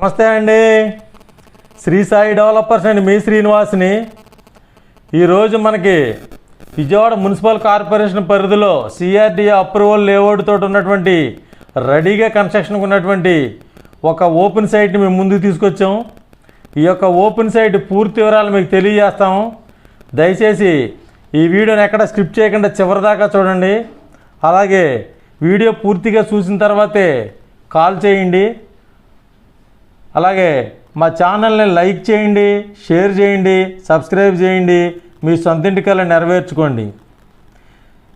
నమస్తే అండి. శ్రీ సాయి డెవలపర్స్ అండి మీ శ్రీనివాస్ని. ఈరోజు మనకి విజయవాడ మున్సిపల్ కార్పొరేషన్ పరిధిలో సిఆర్డీఏ అప్రూవల్ లేఅవుట్తో ఉన్నటువంటి రెడీగా కన్స్ట్రక్షన్కి ఉన్నటువంటి ఒక ఓపెన్ సైట్ని మేము ముందుకు తీసుకొచ్చాం. ఈ యొక్క ఓపెన్ సైట్ పూర్తి వివరాలు మీకు తెలియజేస్తాము దయచేసి ఈ వీడియోని ఎక్కడ స్క్రిప్ట్ చేయకుండా చివరిదాకా చూడండి. అలాగే వీడియో పూర్తిగా చూసిన తర్వాతే కాల్ చేయండి. అలాగే మా ఛానల్ని లైక్ చేయండి షేర్ చేయండి సబ్స్క్రైబ్ చేయండి మీ సొంతింటి కళ నెరవేర్చుకోండి.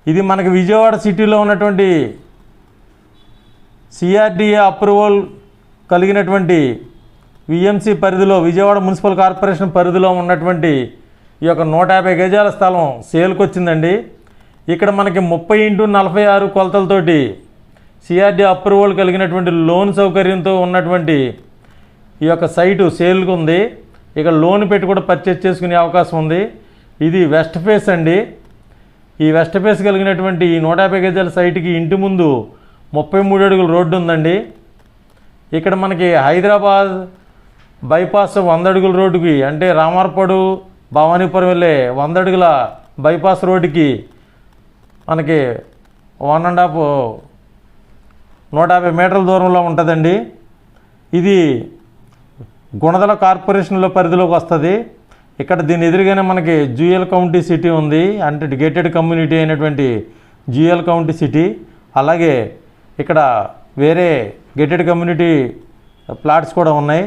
ఇది మనకి విజయవాడ సిటీలో ఉన్నటువంటి సిఆర్డిఏ అప్రూవల్ కలిగినటువంటి విఎంసి పరిధిలో విజయవాడ మున్సిపల్ కార్పొరేషన్ పరిధిలో ఉన్నటువంటి ఈ యొక్క నూట యాభై గజాల స్థలం సేల్కి వచ్చిందండి ఇక్కడ మనకి ముప్పై ఇంటూ నలభై ఆరు కొలతలతోటి సిఆర్డీ అప్రూవల్ కలిగినటువంటి లోన్ సౌకర్యంతో ఉన్నటువంటి ఈ యొక్క సైటు సేల్కి ఉంది. ఇక లోన్ పెట్టి కూడా పర్చేజ్ చేసుకునే అవకాశం ఉంది. ఇది వెస్ట్ ఫేస్ అండి. ఈ వెస్ట్ ఫేస్ కలిగినటువంటి ఈ నూట యాభై గజాల సైట్కి ఇంటి ముందు ముప్పై మూడు అడుగుల రోడ్డు ఉందండి. ఇక్కడ మనకి హైదరాబాద్ బైపాస్ వంద అడుగుల రోడ్డుకి అంటే రామార్పాడు భవానీపురం వెళ్ళే వంద అడుగుల బైపాస్ రోడ్డుకి మనకి వన్ అండ్ హాఫ్ నూట యాభై మీటర్ల దూరంలో ఉంటుందండి. ఇది గుణదల కార్పొరేషన్లో పరిధిలోకి వస్తుంది. ఇక్కడ దీని ఎదురుగానే మనకి జూయల్ కౌంటీ సిటీ ఉంది. అంటే గేటెడ్ కమ్యూనిటీ అయినటువంటి జూయల్ కౌంటీ సిటీ. అలాగే ఇక్కడ వేరే గేటెడ్ కమ్యూనిటీ ప్లాట్స్ కూడా ఉన్నాయి.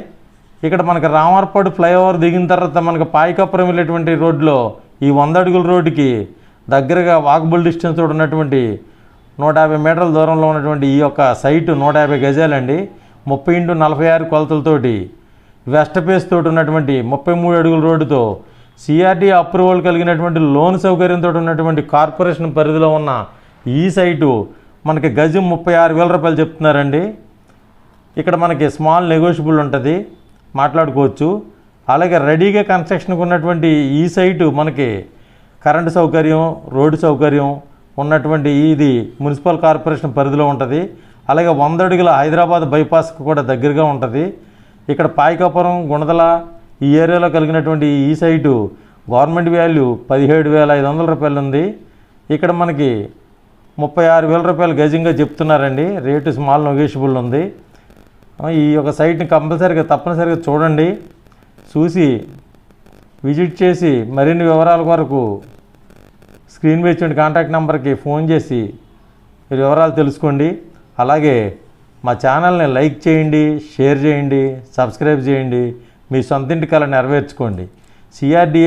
ఇక్కడ మనకి రామర్పాడు ఫ్లైఓవర్ దిగిన తర్వాత మనకి పాయికాపురం వెళ్ళేటువంటి రోడ్లో ఈ వంద అడుగుల రోడ్డుకి దగ్గరగా వాకబుల్ డిస్టెన్స్ ఉన్నటువంటి నూట యాభై మీటర్ల దూరంలో ఉన్నటువంటి ఈ యొక్క సైటు నూట యాభై గజాలండి. ముప్పై ఇంటూ నలభై ఆరు కొలతలతోటి వెస్ట్ పేస్ తోటి ఉన్నటువంటి ముప్పై మూడు అడుగుల రోడ్డుతో సిఆర్టీ అప్రూవల్ కలిగినటువంటి లోన్ సౌకర్యంతో ఉన్నటువంటి కార్పొరేషన్ పరిధిలో ఉన్న ఈ సైటు మనకి గజం ముప్పై ఆరు వేల రూపాయలు చెప్తున్నారండి. ఇక్కడ మనకి స్మాల్ నెగోషియబుల్ ఉంటుంది. మాట్లాడుకోవచ్చు. అలాగే రెడీగా కన్స్ట్రక్షన్కి ఉన్నటువంటి ఈ సైటు మనకి కరెంటు సౌకర్యం రోడ్డు సౌకర్యం ఉన్నటువంటి ఇది మున్సిపల్ కార్పొరేషన్ పరిధిలో ఉంటుంది. అలాగే వంద అడుగుల హైదరాబాద్ బైపాస్కి కూడా దగ్గరగా ఉంటుంది. ఇక్కడ పాయికాపురం గుణదల ఈ ఏరియాలో కలిగినటువంటి ఈ సైటు గవర్నమెంట్ వాల్యూ పదిహేడు వేల ఐదు వందల రూపాయలు ఉంది. ఇక్కడ మనకి ముప్పై ఆరు వేల రూపాయలు గజంగా చెప్తున్నారండి. రేటు స్మాల్ నొగేషబుల్ ఉంది. ఈ యొక్క సైట్ని కంపల్సరీగా తప్పనిసరిగా చూడండి. చూసి విజిట్ చేసి మరిన్ని వివరాల కొరకు స్క్రీన్ మీద కాంటాక్ట్ నెంబర్కి ఫోన్ చేసి మీరు వివరాలు తెలుసుకోండి. అలాగే మా ఛానల్ని లైక్ చేయండి షేర్ చేయండి సబ్స్క్రైబ్ చేయండి. మీ సొంతింటి కళ నెరవేర్చుకోండి. సిఆర్డిఏ